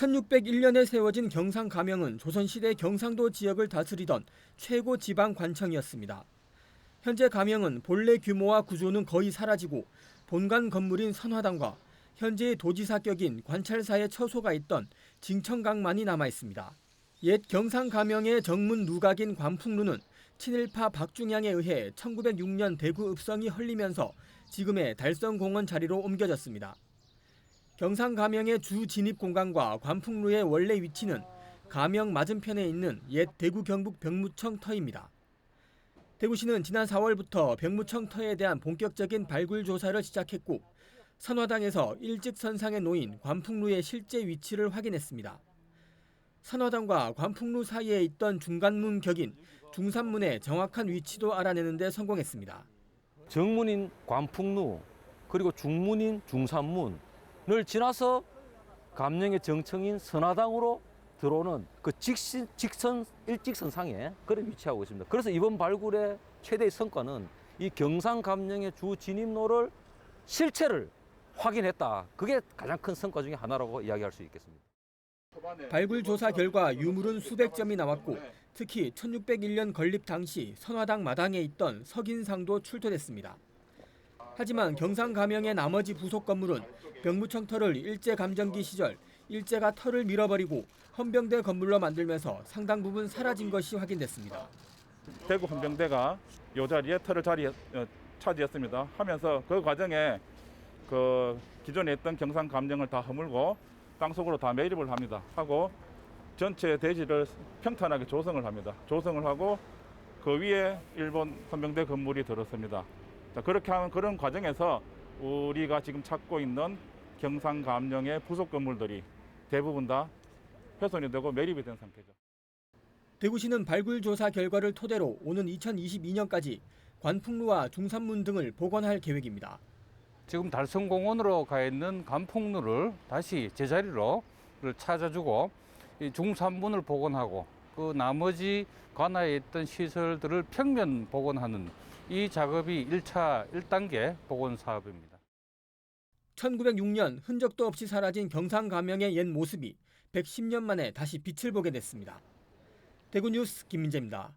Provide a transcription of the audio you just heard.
1601년에 세워진 경상 가명은 조선시대 경상도 지역을 다스리던 최고 지방 관청이었습니다. 현재 가명은 본래 규모와 구조는 거의 사라지고 본관 건물인 선화당과 현재의 도지사격인 관찰사의 처소가 있던 징청강만이 남아 있습니다. 옛 경상 가명의 정문 누각인 관풍루는 친일파 박중양에 의해 1906년 대구 읍성이 헐리면서 지금의 달성공원 자리로 옮겨졌습니다. 경상 가명의 주 진입 공간과 관풍루의 원래 위치는 가명 맞은편에 있는 옛 대구 경북 병무청 터입니다. 대구시는 지난 4월부터 병무청 터에 대한 본격적인 발굴 조사를 시작했고 선화당에서 일직선상에 놓인 관풍루의 실제 위치를 확인했습니다. 선화당과 관풍루 사이에 있던 중간문 격인 중산문의 정확한 위치도 알아내는 데 성공했습니다. 정문인 관풍루 그리고 중문인 중산문 을 지나서 감령의 정청인 선화당으로 들어오는 그 직선, 직선 일직선상에 그런 위치하고 있습니다. 그래서 이번 발굴의 최대의 성과는 이 경상 감령의 주 진입로를 실체를 확인했다. 그게 가장 큰 성과 중에 하나라고 이야기할 수 있겠습니다. 발굴 조사 결과 유물은 수백 점이 나왔고 특히 1601년 건립 당시 선화당 마당에 있던 석인상도 출토됐습니다. 하지만 경상 가명의 나머지 부속 건물은 병무청 터를 일제 감정기 시절 일제가 터를 밀어버리고 헌병대 건물로 만들면서 상당 부분 사라진 것이 확인됐습니다. 대구 헌병대가 요 자리에 터를 자리 어, 차지했습니다. 하면서 그 과정에 그 기존에 있던 경상 감정을 다 허물고 땅 속으로 다 매립을 합니다. 하고 전체 대지를 평탄하게 조성을 합니다. 조성을 하고 그 위에 일본 헌병대 건물이 들었습니다. 자, 그렇게 하는 그런 과정에서 우리가 지금 찾고 있는 경상 감정의 부속 건물들이 대부분 다 훼손이 되고 매립이 된 상태죠. 대구시는 발굴 조사 결과를 토대로 오는 2022년까지 관풍루와 중산문 등을 복원할 계획입니다. 지금 달성공원으로 가 있는 간풍루를 다시 제자리로 찾아주고 이 중산문을 복원하고 그 나머지 관하에 있던 시설들을 평면 복원하는 이 작업이 1차 1단계 복원 사업입니다. 1906년 흔적도 없이 사라진 경상 가명의 옛 모습이 110년 만에 다시 빛을 보게 됐습니다. 대구 뉴스 김민재입니다.